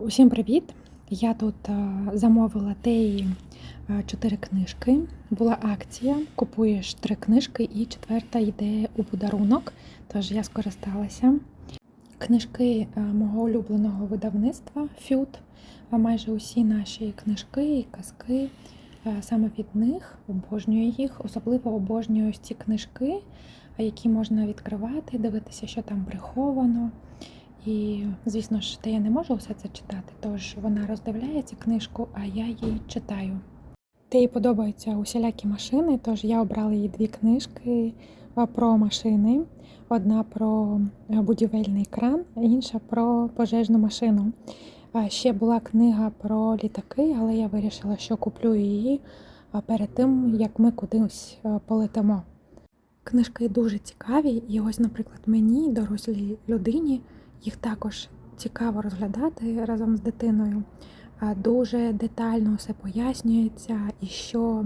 Усім привіт! Я тут е, замовила теї е, чотири книжки. Була акція. Купуєш три книжки, і четверта йде у подарунок. Тож я скористалася. Книжки е, мого улюбленого видавництва Фют. Майже усі наші книжки і казки саме від них обожнюю їх. Особливо обожнюю ці книжки, які можна відкривати, дивитися, що там приховано. І, звісно ж, та я не можу все це читати, тож вона роздивляється книжку, а я її читаю. Та їй подобаються усілякі машини, тож я обрала їй дві книжки про машини. Одна про е, будівельний кран, інша про пожежну машину. Ще була книга про літаки, але я вирішила, що куплю її перед тим, як ми кудись е, полетимо. Книжки дуже цікаві, і ось, наприклад, мені, дорослій людині, їх також цікаво розглядати разом з дитиною. Дуже детально все пояснюється, і що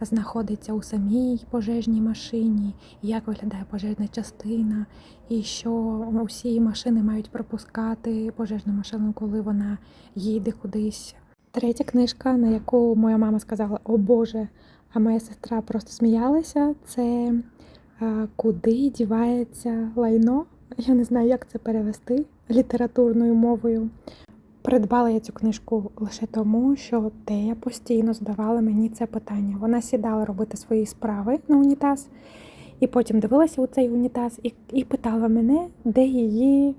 знаходиться у самій пожежній машині, як виглядає пожежна частина, і що усі машини мають пропускати пожежну машину, коли вона їде кудись. Третя книжка, на яку моя мама сказала: О Боже, а моя сестра просто сміялася, це Куди дівається лайно. Я не знаю, як це перевести літературною мовою. Придбала я цю книжку лише тому, що Тея постійно задавала мені це питання. Вона сідала робити свої справи на унітаз, і потім дивилася у цей унітаз і, і питала мене, де її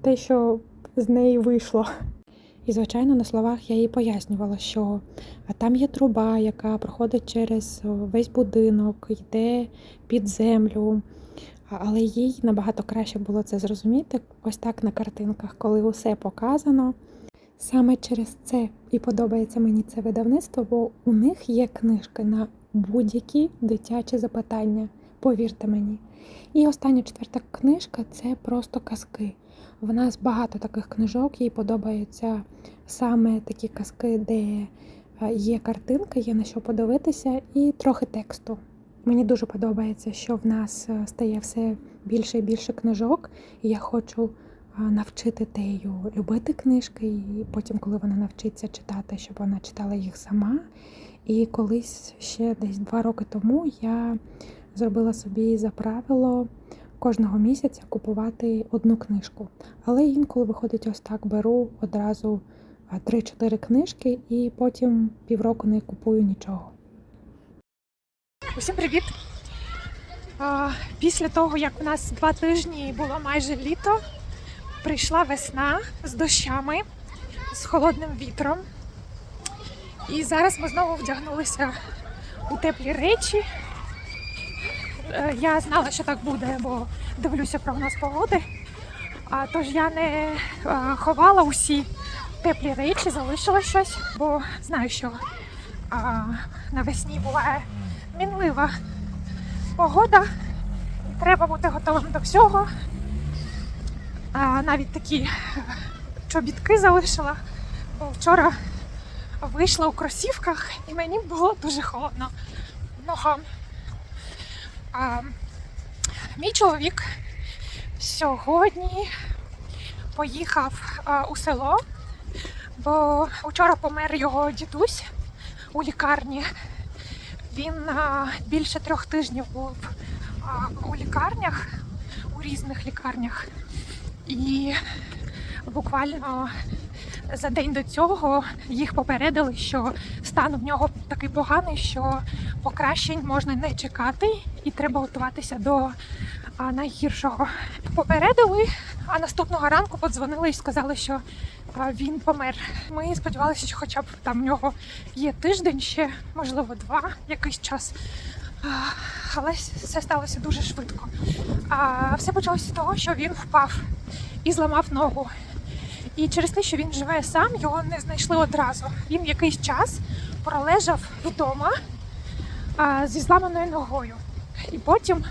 те, що з неї вийшло. І, звичайно, на словах я їй пояснювала, що там є труба, яка проходить через весь будинок, йде під землю. Але їй набагато краще було це зрозуміти ось так на картинках, коли усе показано. Саме через це і подобається мені це видавництво, бо у них є книжки на будь-які дитячі запитання, повірте мені. І остання четверта книжка це просто казки. В нас багато таких книжок, їй подобаються саме такі казки, де е, є картинка, є на що подивитися, і трохи тексту. Мені дуже подобається, що в нас е, стає все більше і більше книжок, і я хочу навчити Тею любити книжки, і потім, коли вона навчиться читати, щоб вона читала їх сама. І колись ще десь два роки тому я зробила собі за правило кожного місяця купувати одну книжку. Але інколи виходить ось так: беру одразу а, 3-4 книжки і потім півроку не купую нічого. Усім привіт! Після того, як у нас два тижні було майже літо, прийшла весна з дощами, з холодним вітром. І зараз ми знову вдягнулися у теплі речі. Е, Я знала, що так буде, бо дивлюся прогноз погоди. А, тож я не ховала усі теплі речі, залишила щось, бо знаю, що навесні буває мінлива погода. І треба бути готовим до всього. А, навіть такі е, чобітки залишила, бо вчора вийшла у кросівках і мені було дуже холодно ногам. А, мій чоловік сьогодні поїхав а, у село, бо вчора помер його дідусь у лікарні. Він більше трьох тижнів був у лікарнях, у різних лікарнях. І буквально за день до цього їх попередили, що стан в нього такий поганий, що покращень можна не чекати, і треба готуватися до найгіршого. Попередили, а наступного ранку подзвонили і сказали, що він помер. Ми сподівалися, що хоча б там в нього є тиждень ще, можливо, два якийсь час. Але все сталося дуже швидко. А все почалося з того, що він впав і зламав ногу. І через те, що він живе сам, його не знайшли одразу. Він якийсь час пролежав вдома зі зламаною ногою. І потім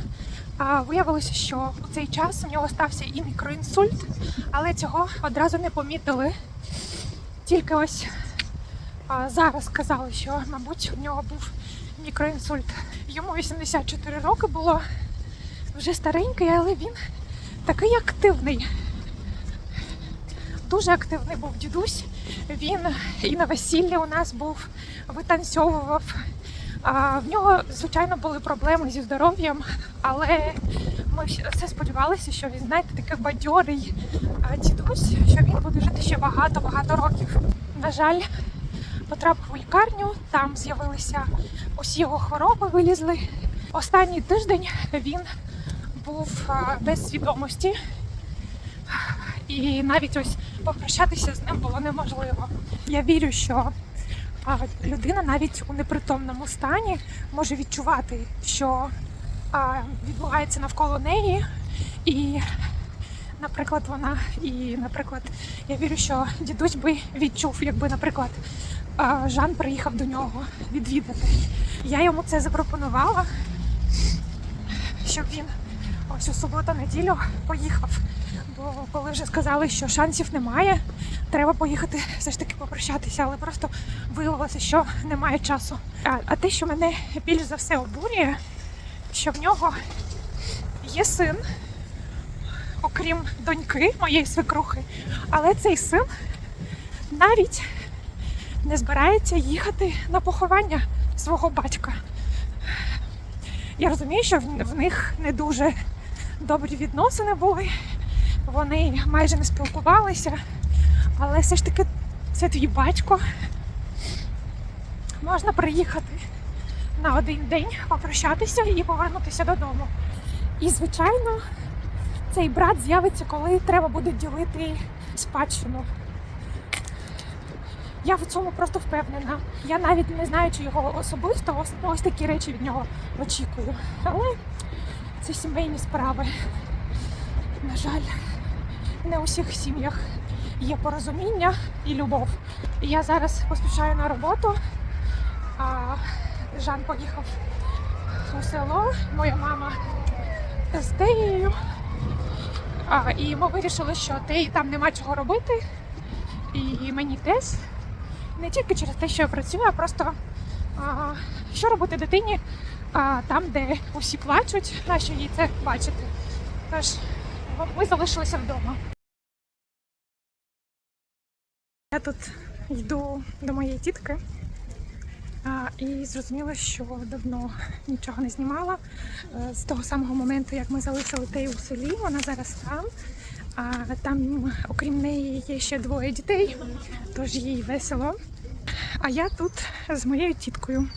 виявилося, що у цей час у нього стався і мікроінсульт, але цього одразу не помітили. Тільки ось а, зараз сказали, що, мабуть, у нього був мікроінсульт. Йому 84 роки було вже старенький, але він такий активний. дуже активний був дідусь. Він і на весіллі у нас був, витанцьовував. А, в нього, звичайно, були проблеми зі здоров'ям, але ми все сподівалися, що він, знаєте, такий бадьорий дідусь, що він буде жити ще багато-багато років. На жаль, потрапив у лікарню, там з'явилися усі його хвороби, вилізли. Останній тиждень він був без свідомості, і навіть ось попрощатися з ним було неможливо. Я вірю, що а, людина навіть у непритомному стані може відчувати, що а, відбувається навколо неї, і, наприклад, вона, і, наприклад, я вірю, що дідусь би відчув, якби, наприклад, а, Жан приїхав до нього відвідати. Я йому це запропонувала, щоб він ось у суботу-неділю поїхав. Бо коли вже сказали, що шансів немає, треба поїхати все ж таки попрощатися, але просто виявилося, що немає часу. А, а те, що мене більш за все обурює, що в нього є син, окрім доньки моєї свекрухи, але цей син навіть не збирається їхати на поховання свого батька. Я розумію, що в, них не дуже добрі відносини були, вони майже не спілкувалися, але все ж таки це твій батько. Можна приїхати на один день, попрощатися і повернутися додому. І, звичайно, цей брат з'явиться, коли треба буде ділити спадщину. Я в цьому просто впевнена. Я навіть не знаю, чи його особисто ось, такі речі від нього очікую. Але це сімейні справи. На жаль, не у всіх сім'ях є порозуміння і любов. Я зараз поспішаю на роботу. А Жан поїхав у село, моя мама з Теєю. А, і ми вирішили, що Теї там нема чого робити. І мені теж. Не тільки через те, що я працюю, а просто а, що робити дитині а, там, де усі плачуть, нащо їй це бачити. Тож ми залишилися вдома. Я тут йду до моєї тітки і зрозуміла, що давно нічого не знімала. Е, З того самого моменту, як ми залишили Тею у селі, вона зараз там. А там, окрім неї, є ще двоє дітей, тож їй весело. А я тут з моєю тіткою.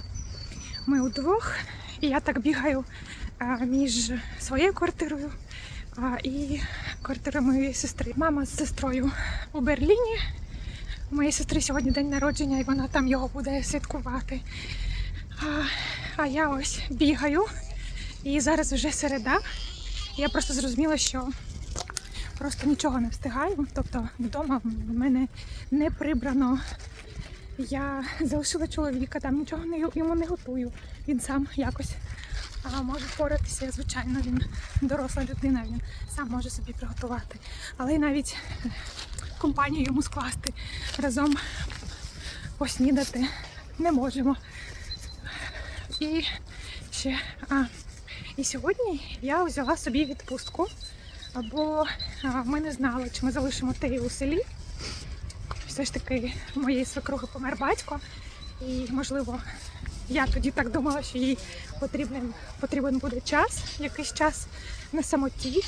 Ми удвох, і я так бігаю між своєю квартирою і квартирою моєї сестри. Мама з сестрою у Берліні. У моєї сестри сьогодні день народження, і вона там його буде святкувати. А, а я ось бігаю, і зараз вже середа. Я просто зрозуміла, що просто нічого не встигаю. Тобто вдома в мене не прибрано. Я залишила чоловіка, там нічого не, йому не готую. Він сам якось а, може впоратися. Звичайно, він доросла людина, він сам може собі приготувати. Але навіть компанію йому скласти разом поснідати не можемо. І ще а, і сьогодні я взяла собі відпустку, бо ми не знали, чи ми залишимо Тею у селі. Все ж таки у моєї свекрухи помер батько, і можливо, я тоді так думала, що їй потрібен, потрібен буде час, якийсь час на самоті.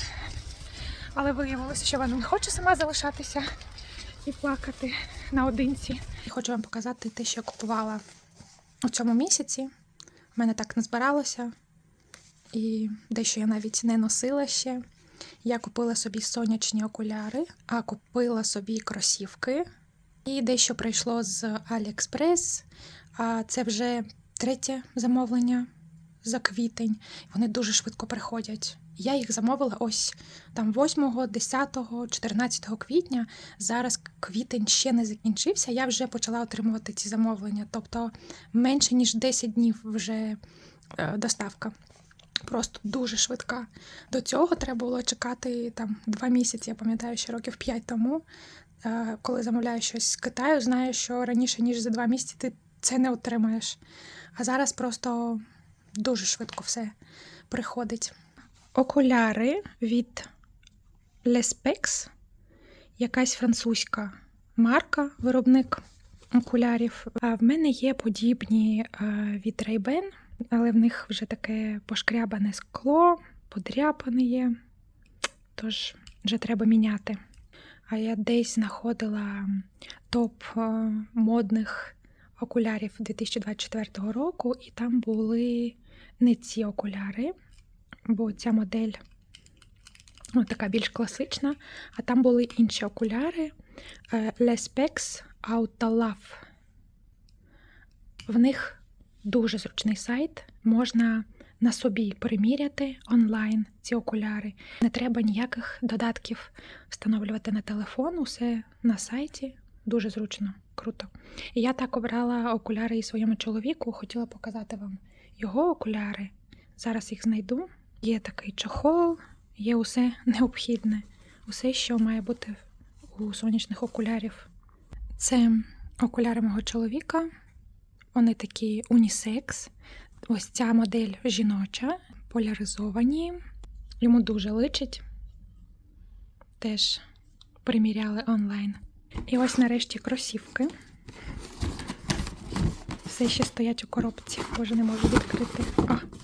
Але виявилося, що вона не хоче сама залишатися і плакати наодинці. Хочу вам показати те, що я купувала у цьому місяці. У мене так не збиралося, і дещо я навіть не носила ще. Я купила собі сонячні окуляри, а купила собі кросівки. І дещо прийшло з AliExpress. А це вже третє замовлення за квітень. Вони дуже швидко приходять. Я їх замовила ось там 8, 10, 14 квітня. Зараз квітень ще не закінчився. Я вже почала отримувати ці замовлення. Тобто менше ніж 10 днів вже е, доставка. Просто дуже швидка. До цього треба було чекати там два місяці. Я пам'ятаю, ще років 5 тому. Е, Коли замовляю щось з Китаю, знаю, що раніше ніж за два місяці ти це не отримаєш. А зараз просто дуже швидко все приходить. Окуляри від Lespex. якась французька марка, виробник окулярів. А в мене є подібні е, від Ray-Ban, але в них вже таке пошкрябане скло, подряпане є. Тож вже треба міняти. А я десь знаходила топ е, модних окулярів 2024 року, і там були не ці окуляри, бо ця модель ну, така більш класична, а там були інші окуляри е, Les Specs Autalaf. В них дуже зручний сайт, можна на собі приміряти онлайн ці окуляри. Не треба ніяких додатків встановлювати на телефон, усе на сайті. Дуже зручно, круто. І я так обрала окуляри і своєму чоловіку, хотіла показати вам його окуляри. Зараз їх знайду. Є такий чохол, є усе необхідне, усе, що має бути у сонячних окулярів. Це окуляри мого чоловіка. Вони такі унісекс. Ось ця модель жіноча, поляризовані. Йому дуже личить. Теж приміряли онлайн. І ось нарешті кросівки. Все ще стоять у коробці. Боже, не можу відкрити. А.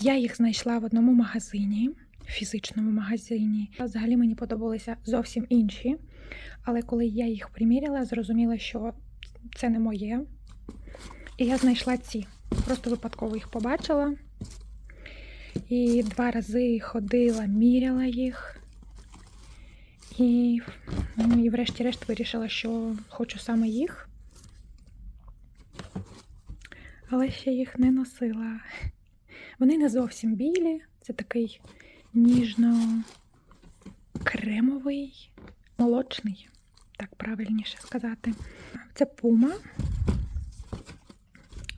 Я їх знайшла в одному магазині, фізичному магазині. Взагалі мені подобалися зовсім інші. Але коли я їх приміряла, зрозуміла, що це не моє. І я знайшла ці. Просто випадково їх побачила. І два рази ходила, міряла їх. І, ну, і врешті-решт вирішила, що хочу саме їх. Але ще їх не носила. Вони не зовсім білі, це такий ніжно-кремовий, молочний, так правильніше сказати. Це пума.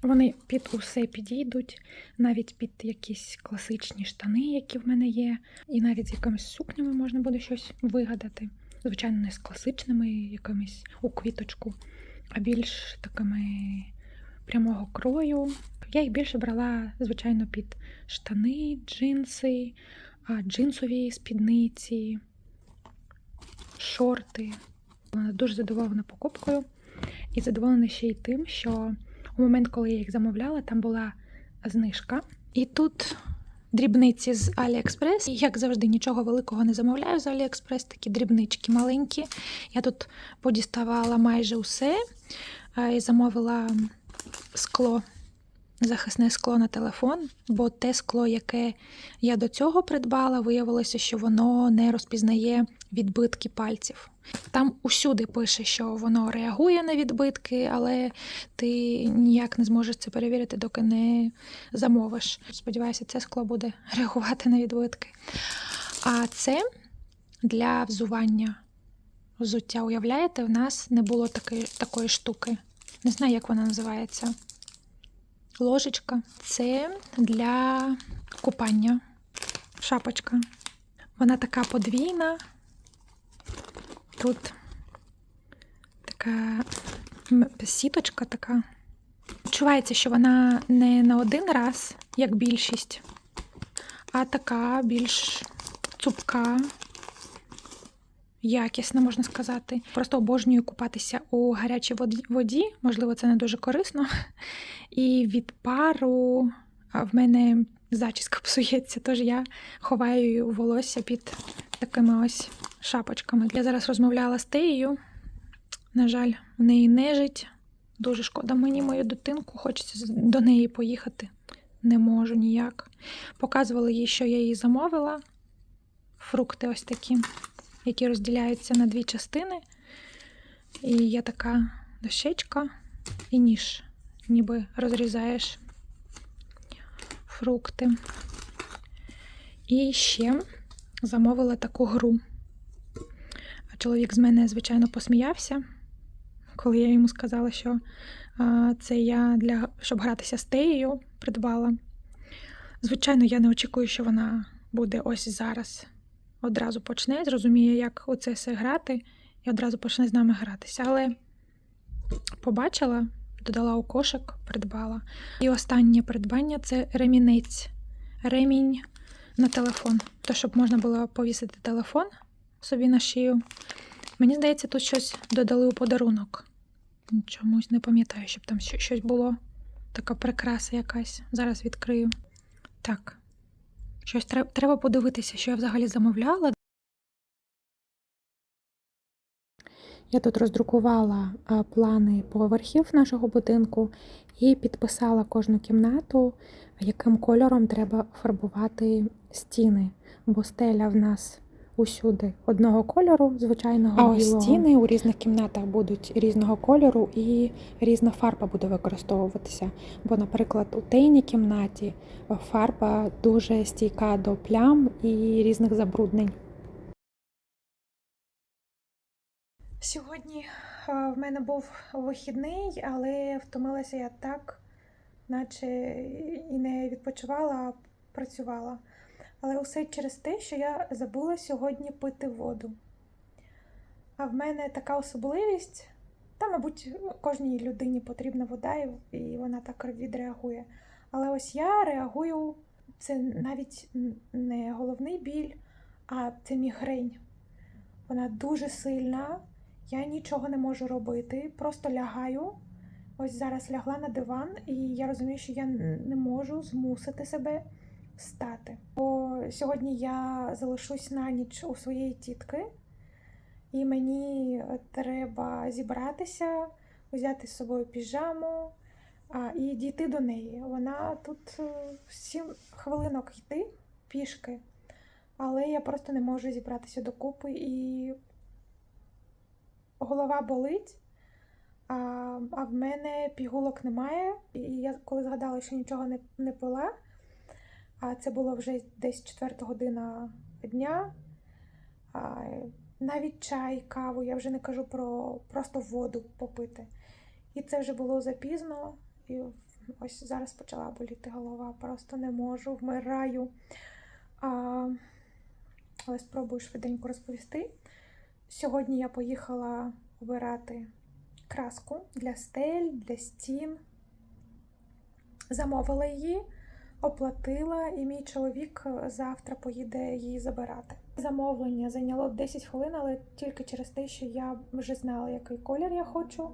Вони під усе підійдуть, навіть під якісь класичні штани, які в мене є, і навіть з якимись сукнями можна буде щось вигадати. Звичайно, не з класичними якимись у квіточку, а більш такими прямого крою. Я їх більше брала, звичайно, під штани, джинси, джинсові спідниці, шорти. Вона дуже задоволена покупкою. І задоволена ще й тим, що у момент, коли я їх замовляла, там була знижка. І тут дрібниці з AliExpress. Як завжди, нічого великого не замовляю з AliExpress, такі дрібнички маленькі. Я тут подіставала майже усе е, і замовила скло, захисне скло на телефон, бо те скло, яке я до цього придбала, виявилося, що воно не розпізнає відбитки пальців. Там усюди пише, що воно реагує на відбитки, але ти ніяк не зможеш це перевірити, доки не замовиш. Сподіваюся, це скло буде реагувати на відбитки. А це для взування взуття. Уявляєте, в нас не було такої, такої штуки. Не знаю, як вона називається. Ложечка. Це для купання. Шапочка. Вона така подвійна. Тут така сіточка така. Відчувається, що вона не на один раз, як більшість, а така більш цупка, якісна, можна сказати. Просто обожнюю купатися у гарячій воді-. Можливо, це не дуже корисно. І від пару в мене зачіска псується, тож я ховаю волосся під такими ось шапочками. Я зараз розмовляла з Теєю. На жаль, в неї нежить. Дуже шкода мені мою дитинку, хочеться до неї поїхати. Не можу ніяк. Показувала їй, що я їй замовила. Фрукти ось такі, які розділяються на дві частини. І є така дощечка і ніж, ніби розрізаєш фрукти. І ще замовила таку гру. А чоловік з мене, звичайно, посміявся, коли я йому сказала, що це я для щоб гратися з Теєю придбала. Звичайно, я не очікую, що вона буде ось зараз. Одразу почне, зрозуміє, як у це все грати, і одразу почне з нами гратися. Але побачила, додала у кошик, придбала. І останнє придбання це ремінець. Ремінь на телефон, то щоб можна було повісити телефон собі на шию. Мені здається, тут щось додали у подарунок. Чомусь не пам'ятаю, щоб там щось було. Така прикраса якась. Зараз відкрию. Так. Щось треба, треба подивитися, що я взагалі замовляла. Я тут роздрукувала плани поверхів нашого будинку і підписала кожну кімнату, яким кольором треба фарбувати стіни, бо стеля в нас усюди одного кольору, звичайного А ось білого. стіни у різних кімнатах будуть різного кольору і різна фарба буде використовуватися. Бо, наприклад, у тейній кімнаті фарба дуже стійка до плям і різних забруднень. Сьогодні е, в мене був вихідний, але втомилася я так, наче і не відпочивала, а працювала. Але усе через те, що я забула сьогодні пити воду. А в мене така особливість, та, мабуть, кожній людині потрібна вода, і- вона так відреагує. Але ось я реагую, це навіть не головний біль, а це мігрень. Вона дуже сильна. Я нічого не можу робити, просто лягаю. Ось зараз лягла на диван, і я розумію, що я не можу змусити себе встати. Бо сьогодні я залишусь на ніч у своєї тітки, і мені треба зібратися, взяти з собою піжаму а, і дійти до неї. Вона тут е, сім хвилинок йти пішки, але я просто не можу зібратися докупи і голова болить, а, а в мене пігулок немає. І я коли згадала, що нічого не, не пила, а це було вже десь четверта година дня. Навіть чай, каву, я вже не кажу про просто воду попити. І це вже було запізно. І ось зараз почала боліти голова. Просто не можу, вмираю. А, але спробую швиденько розповісти. Сьогодні я поїхала обирати краску для стель, для стін. Замовила її, оплатила, і мій чоловік завтра поїде її забирати. Замовлення зайняло 10 хвилин, але тільки через те, що я вже знала, який колір я хочу.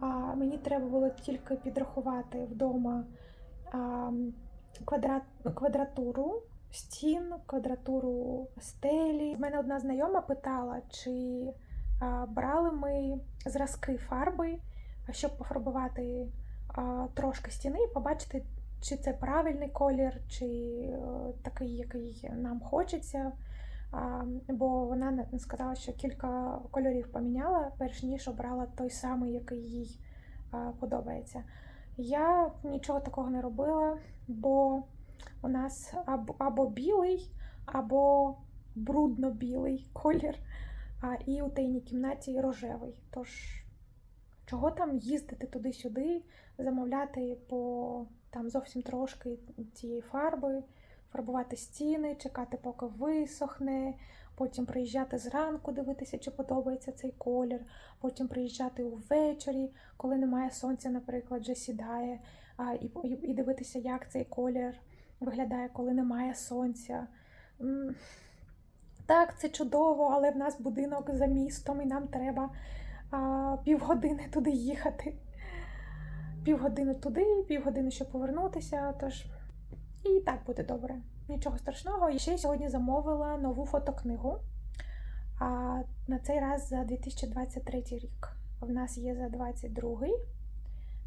А мені треба було тільки підрахувати вдома а, квадрат, квадратуру стін, квадратуру стелі. В мене одна знайома питала, чи а, брали ми зразки фарби, щоб пофарбувати а, трошки стіни і побачити, чи це правильний колір, чи е, такий, який нам хочеться. Бо вона сказала, що кілька кольорів поміняла, перш ніж обрала той самий, який їй подобається. Я нічого такого не робила, бо у нас або, білий, або брудно-білий колір, і у тайній кімнаті рожевий. Тож, чого там їздити туди-сюди, замовляти по там зовсім трошки цієї фарби, фарбувати стіни, чекати, поки висохне, потім приїжджати зранку, дивитися, чи подобається цей колір, потім приїжджати увечері, коли немає сонця, наприклад, вже сідає, і, і дивитися, як цей колір виглядає, коли немає сонця. Так, це чудово, але в нас будинок за містом, і нам треба а, півгодини туди їхати. Півгодини туди, півгодини, щоб повернутися. Тож і так буде добре. Нічого страшного. І ще я сьогодні замовила нову фотокнигу. А на цей раз за 2023 рік. В нас є за 22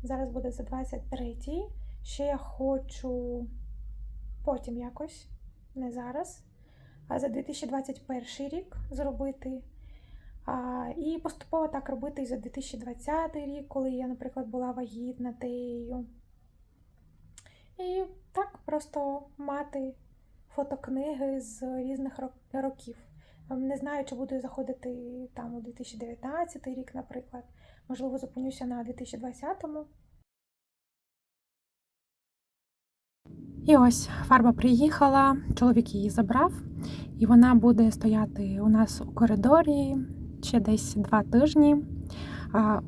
Зараз буде за 23 Ще я хочу потім якось, не зараз, а за 2021 рік зробити. І поступово так робити і за 2020 рік, коли я, наприклад, була вагітна теєю. І так просто мати фотокниги з різних років. Ем, Не знаю, чи буду заходити там у 2019 рік, наприклад. Можливо, зупинюся на 2020-му. І ось фарба приїхала, чоловік її забрав, і вона буде стояти у нас у коридорі ще десь два тижні.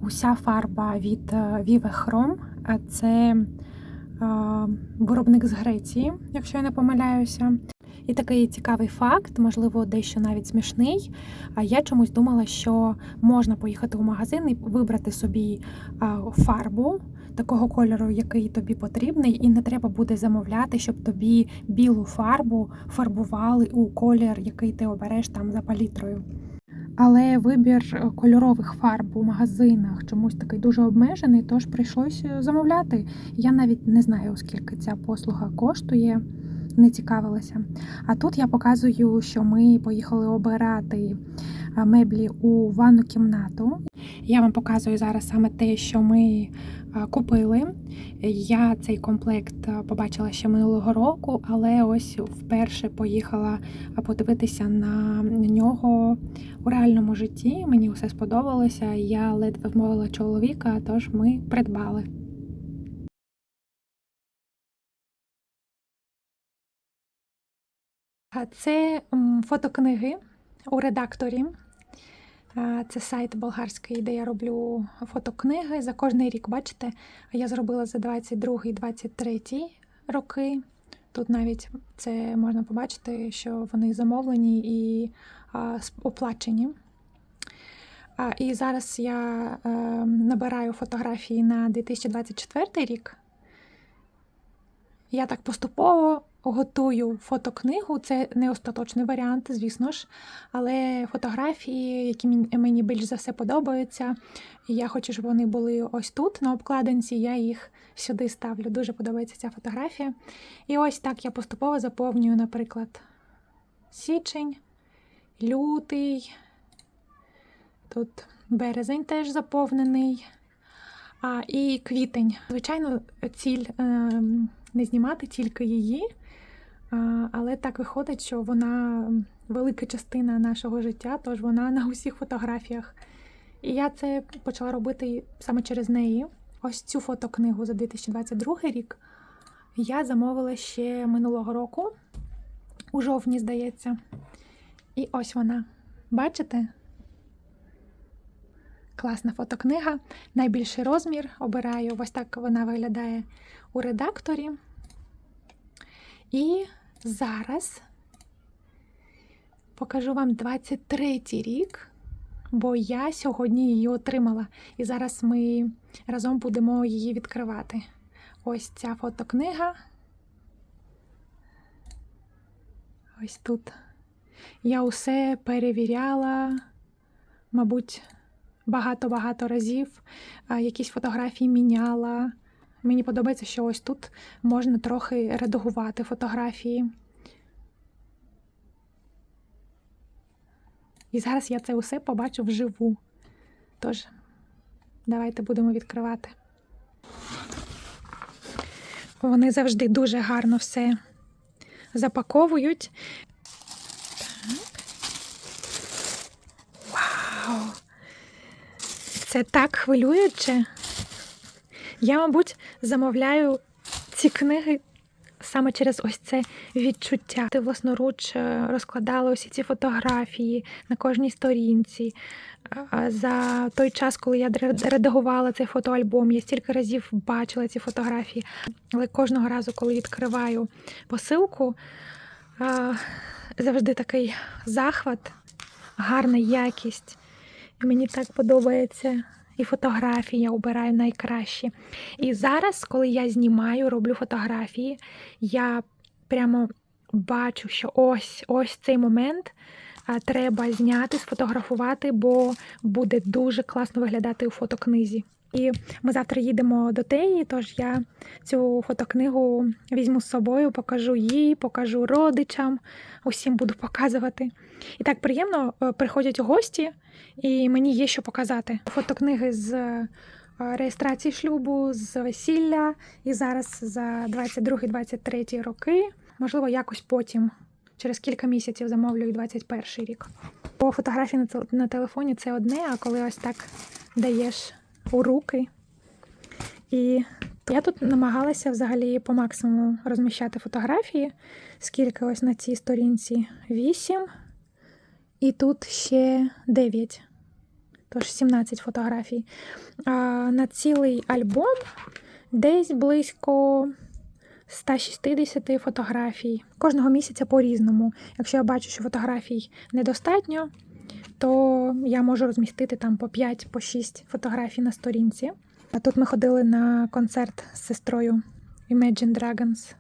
Уся фарба від е, Vive Chrome, це виробник з Греції, якщо я не помиляюся. І такий цікавий факт, можливо, дещо навіть смішний. Я чомусь думала, що можна поїхати в магазин і вибрати собі фарбу такого кольору, який тобі потрібний, і не треба буде замовляти, щоб тобі білу фарбу фарбували у колір, який ти обереш там за палітрою. Але вибір кольорових фарб у магазинах чомусь такий дуже обмежений, тож прийшлося замовляти. Я навіть не знаю, скільки ця послуга коштує, не цікавилася. А тут я показую, що ми поїхали обирати меблі у ванну кімнату. Я вам показую зараз саме те, що ми купили. Я цей комплект побачила ще минулого року, але ось вперше поїхала подивитися на нього у реальному житті. Мені все сподобалося. Я ледве вмовила чоловіка, тож ми придбали. Це фотокниги у редакторі. Це сайт болгарський, де я роблю фотокниги. За кожний рік, бачите, я зробила за 22-23 роки. Тут навіть це можна побачити, що вони замовлені і оплачені. І зараз я е, набираю фотографії на 2024 рік. Я так поступово готую фотокнигу. Це не остаточний варіант, звісно ж, але фотографії, які мені- більш за все подобаються. Я хочу, щоб вони були ось тут, на обкладинці. Я їх сюди ставлю. Дуже подобається ця фотографія. І ось так я поступово заповнюю, наприклад, січень, лютий. Тут березень теж заповнений. А, і квітень. Звичайно, ціль ем, не знімати тільки її, але так виходить, що вона велика частина нашого життя, тож вона на усіх фотографіях. І я це почала робити саме через неї. Ось цю фотокнигу за 2022 рік я замовила ще минулого року, у жовтні, здається. І ось вона. Бачите? Класна фотокнига. Найбільший розмір обираю. Ось так вона виглядає у редакторі. І зараз покажу вам 23 рік, бо я сьогодні її отримала. І зараз ми разом будемо її відкривати. Ось ця фотокнига. Ось тут. Я усе перевіряла, мабуть, багато-багато разів. Якісь фотографії міняла. Мені подобається, що ось тут можна трохи редагувати фотографії. І зараз я це усе побачу вживу. Тож, давайте будемо відкривати. Вони завжди дуже гарно все запаковують. Так. Вау! Це так хвилююче. Я, мабуть, замовляю ці книги саме через ось це відчуття. Ти власноруч е, розкладала усі ці фотографії на кожній сторінці. За той час, коли я редагувала цей фотоальбом, я стільки разів бачила ці фотографії. Але кожного разу, коли відкриваю посилку, завжди такий захват, гарна якість. І мені так подобається. І фотографії я обираю найкращі. І зараз, коли я знімаю, роблю фотографії, я прямо бачу, що ось ось цей момент треба зняти, сфотографувати, бо буде дуже класно виглядати у фотокнизі. І ми завтра їдемо до Теї, тож я цю фотокнигу візьму з собою, покажу їй, покажу родичам, усім буду показувати. І так приємно е, приходять гості, і мені є що показати. Фотокниги з е, реєстрації шлюбу, з весілля, і зараз за 22-23 роки. Можливо, якось потім, через кілька місяців, замовлю і 21 рік. По фотографії на телефоні це одне, а коли ось так даєш у руки. І я тут намагалася взагалі по максимуму розміщати фотографії, скільки ось на цій сторінці 8, і тут ще 9, тож 17 фотографій. А на цілий альбом десь близько 160 фотографій. Кожного місяця по-різному. Якщо я бачу, що фотографій недостатньо, то я можу розмістити там по 5 по 6 фотографій на сторінці. А тут ми ходили на концерт з сестрою Imagine Dragons.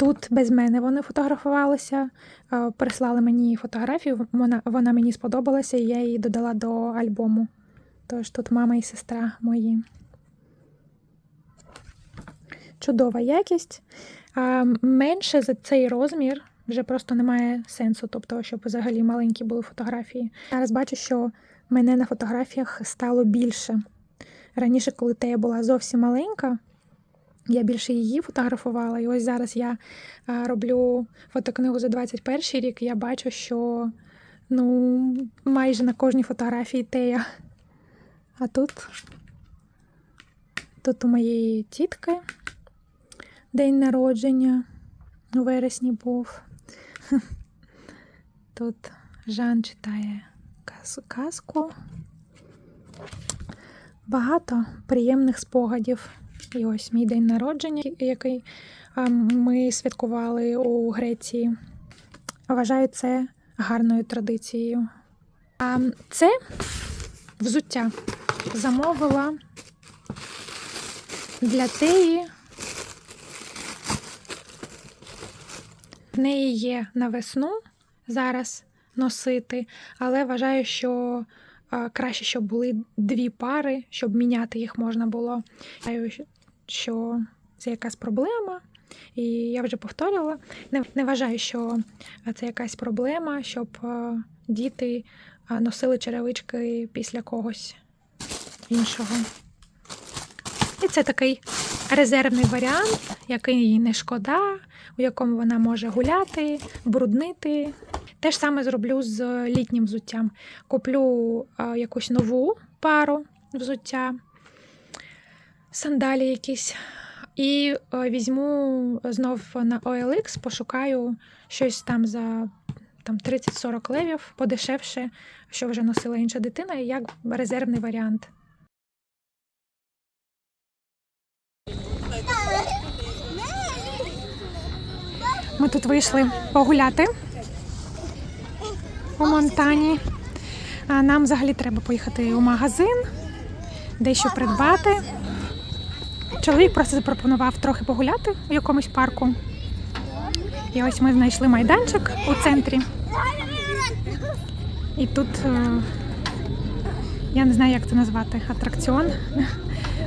Тут без мене вони фотографувалися, е, прислали мені фотографію, вона, вона мені сподобалася, і я її додала до альбому. Тож тут мама і сестра мої. Чудова якість. Менше за цей розмір вже просто немає сенсу, тобто, щоб взагалі маленькі були фотографії. Зараз бачу, що мене на фотографіях стало більше. Раніше, коли Тея була зовсім маленька, я більше її фотографувала. І ось зараз я роблю фотокнигу за 21 рік, і я бачу, що ну, майже на кожній фотографії Тея. А тут, тут у моєї тітки день народження у вересні був. Тут Жан читає казку. Багато приємних спогадів. І ось мій день народження, який ми святкували у Греції. Вважаю це гарною традицією. А це взуття замовила для теї. В неї є на весну зараз носити, але вважаю, що краще, щоб були дві пари, щоб міняти їх можна було. Що це якась проблема, і я вже повторювала. Не, не вважаю, що це якась проблема, щоб діти носили черевички після когось іншого. І це такий резервний варіант, який не шкода, у якому вона може гуляти, бруднити. Те ж саме зроблю з літнім взуттям. Куплю якусь нову пару взуття, сандалі якісь. І а, візьму знов на OLX, пошукаю щось там за там, 30-40 левів, подешевше, що вже носила інша дитина, як резервний варіант. Ми тут вийшли погуляти у Монтані. Нам взагалі треба поїхати у магазин, дещо придбати. Чоловік просто запропонував трохи погуляти у якомусь парку. І ось ми знайшли майданчик у центрі. І тут е, я не знаю, як це назвати, атракціон.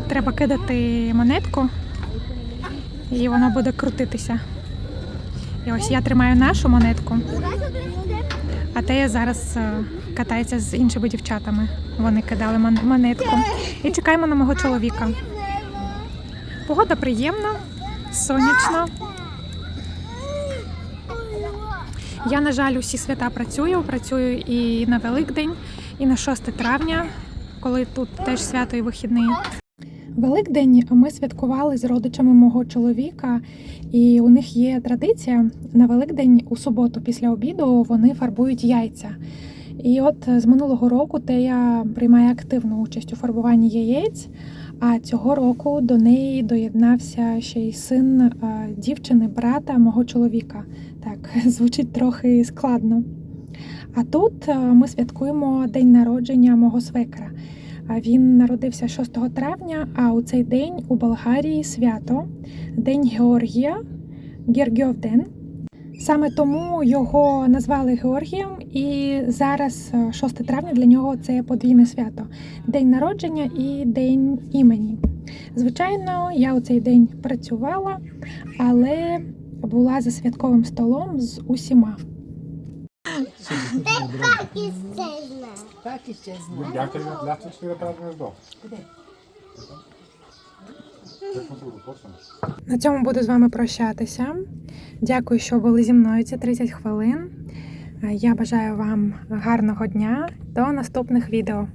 Треба кидати монетку, і воно буде крутитися. І ось я тримаю нашу монетку, а Тея зараз е, катається з іншими дівчатами. Вони кидали монетку. І чекаємо на мого чоловіка. Погода приємна, сонячно. Я, на жаль, усі свята працюю. Працюю і на Великдень, і на 6 травня, коли тут теж свято і вихідний. Великдень ми святкували з родичами мого чоловіка, і у них є традиція на Великдень у суботу після обіду вони фарбують яйця. І от з минулого року Тея приймає активну участь у фарбуванні яєць. А цього року до неї доєднався ще й син дівчини, брата мого чоловіка. Так, звучить трохи складно. А тут ми святкуємо день народження мого свекра. Він народився 6 травня, а у цей день у Болгарії свято День Георгія, Гергьовден. Саме тому його назвали Георгієм, і зараз, е, 6 травня, для нього це подвійне свято день народження і день імені. Звичайно, я у цей день працювала, але була за святковим столом з усіма. Так і. Так і ще Ну, знаю. На цьому буду з вами прощатися. Дякую, що були зі мною ці 30 хвилин. Е, Я бажаю вам гарного дня. До наступних відео.